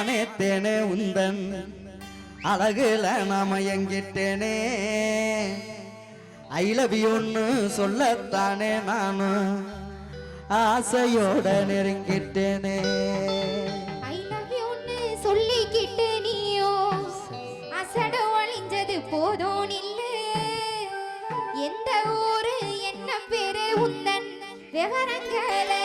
நானேத்தேனே உந்தன். அழகுல நாமயங்கிட்டேனே I love யூன்னு சொல்லத்தானே நானும் ஆசையோட நெருங்கிட்டேனே. ஐ சொல்லிக்கிட்டே நீயோ. அசட ஒளிஞ்சது போதும் இல்லை. எந்த ஊரு என்ன பேரு உந்தன். விவரங்களை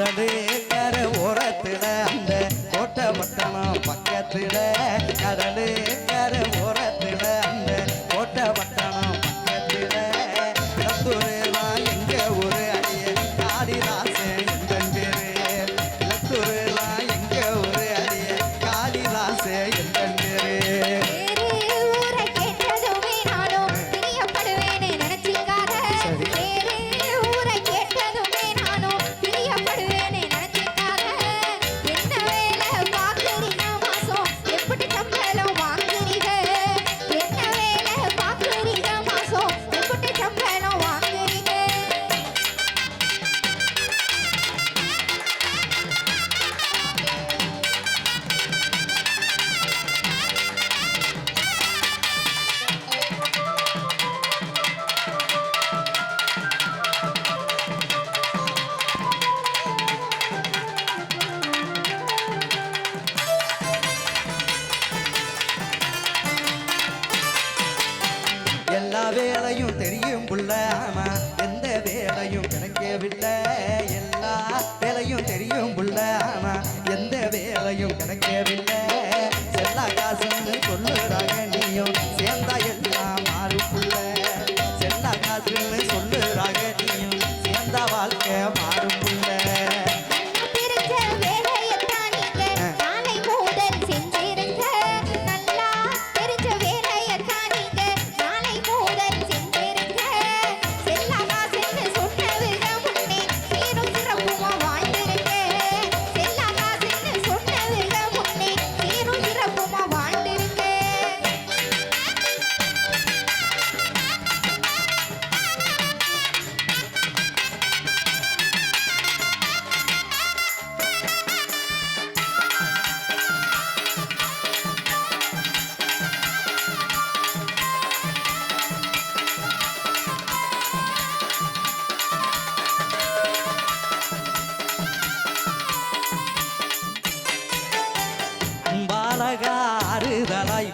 ஓடது கர ஓரத்துல அந்த கோட்டை மட்டமா பக்கத்துல. கடலு கர வேலையும் கிடைக்கவில்லை. செல்லா காசுன்னு சொல்லுறாங்க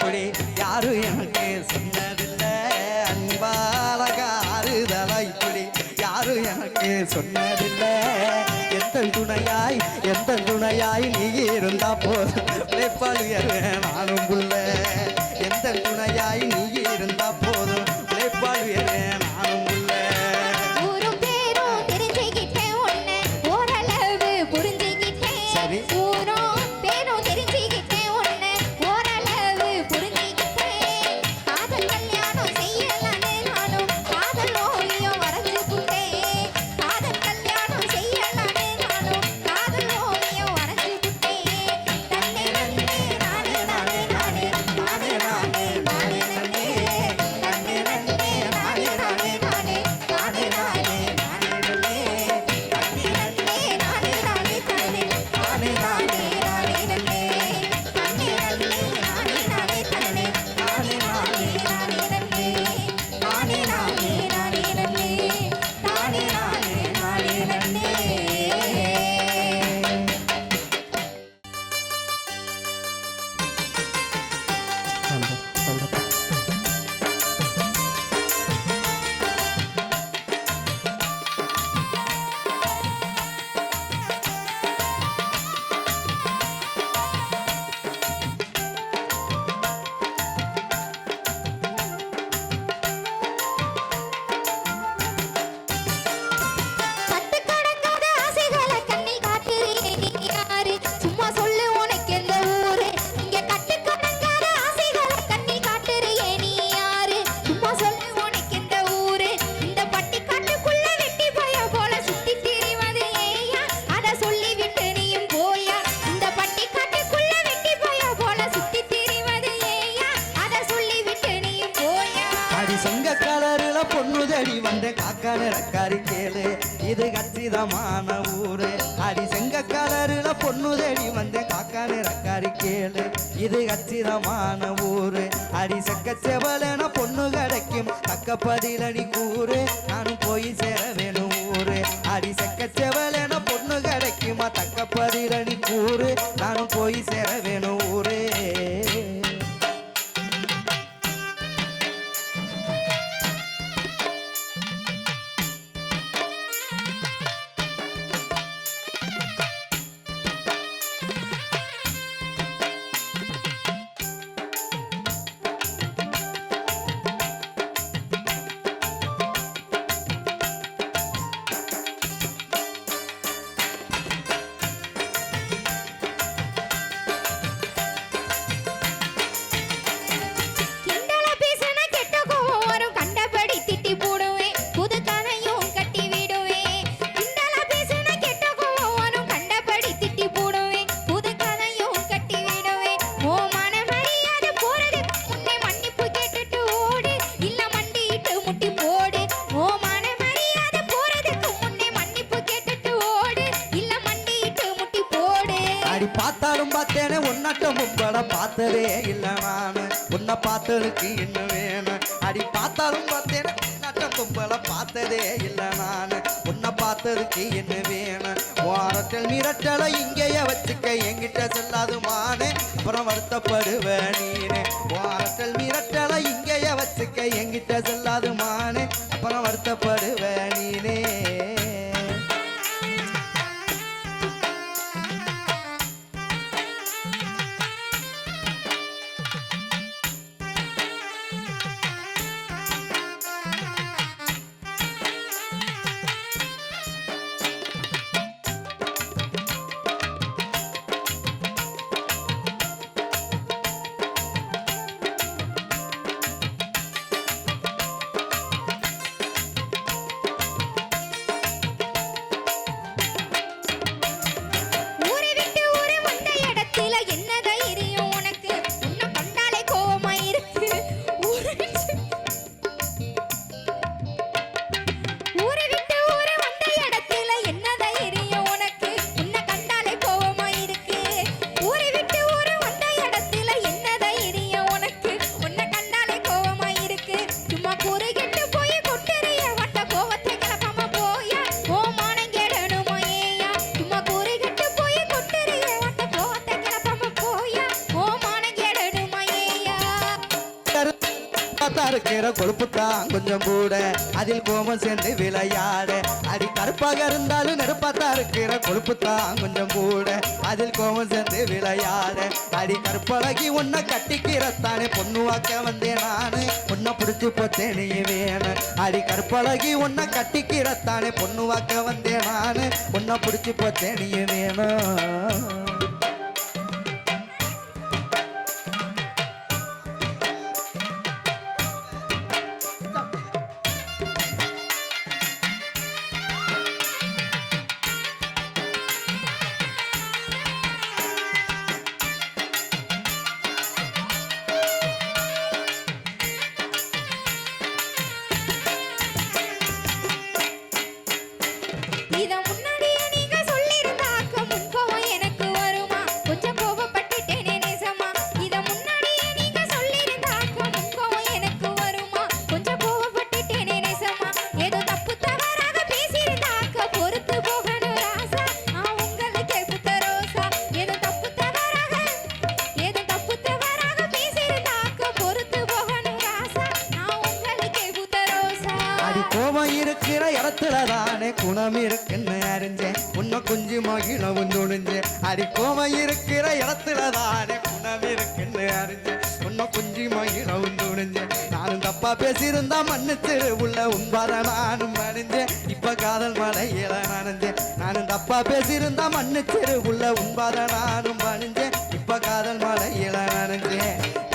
இப்படி யாரும் எனக்கு சொன்னதில்லை அன்பாலக ஆறுதலா இப்படி யாரும் எனக்கு சொன்னதில்லை. எந்த துணையாய் எந்த துணையாய் நீ இருந்தா போதும். நானும் புள்ள கச்சிதமான ஊரு. அடி செங்க கலருல பொண்ணு தேடி வந்த காக்கா நிறக்காரி கேளு. இது கச்சிதமான ஊரு. அடி செக்க செவலன பொண்ணு கிடைக்கும். தக்க பதிலடி கூறு. நானும் போய் சேர வேணும் ஊரு. அடி செக்க செவலன பார்த்ததே இல்லை உன்னை பார்த்ததுக்கு இன்னும் வேணும் அடி பார்த்தாலும் பார்த்தேன். நட்ட கும்பலை பார்த்ததே இல்லை நான் உன்னை பார்த்ததுக்கு என்ன வேணும் ஓரத்தில் மிரட்டலை இங்கேயே வச்சுக்க எங்கிட்ட செல்லாதுமானே. அப்புறம் வருத்தப்படுவ நீனே. ஓரத்தில் மிரட்டலை இங்கேயே வச்சுக்க எங்கிட்ட செல்லாதுமானே. அப்புறம் வருத்தப்படுவ நீனே. கருப்பா இருக்கிற கொழுப்பு தான் கொஞ்சம் கூட. அதில் கோபம் சேர்ந்து விளையாட. அடி கருப்பாக இருந்தாலும் நெருப்பாத்தா இருக்கிற கொழுப்பு தான் கொஞ்சம் கூட. அதில் கோபம் சேர்ந்து விளையாட. அடி கருப்பழகி உன்னை கட்டிக்கிறத்தானே பொண்ணு வாக்க வந்தேன் நானு. உன்னை பிடிச்சி போச்சேன் நீ வேணும் அடி கருப்பழகி உன்னை கட்டிக்கிறத்தானே பொண்ணு வாக்க வந்தேன் நானு. உன்னை பிடிச்சி போச்சேன் நீ வேணும் தானே இருக்குன்னு அறிஞ்சேன். உன்னை குஞ்சு மகிழவும் துணிஞ்சேன். அடி கோவம் இருக்கிற இடத்துல தானே குணம் இருக்குன்னு அறிஞ்சேன். உன்னை குஞ்சு மகிழவும் துணிஞ்சேன். நானும் தப்பா பேசியிருந்தா மன்னிச்சு உள்ள உன்பார நானும் அணிஞ்சேன். இப்ப காதல் மலையில நனைஞ்சேன். நானும் தப்பா பேசியிருந்தா மன்னிச்சு உள்ள உன்பார நானும் அணிஞ்சேன். இப்ப காதல் மலையில நனைஞ்சேன்.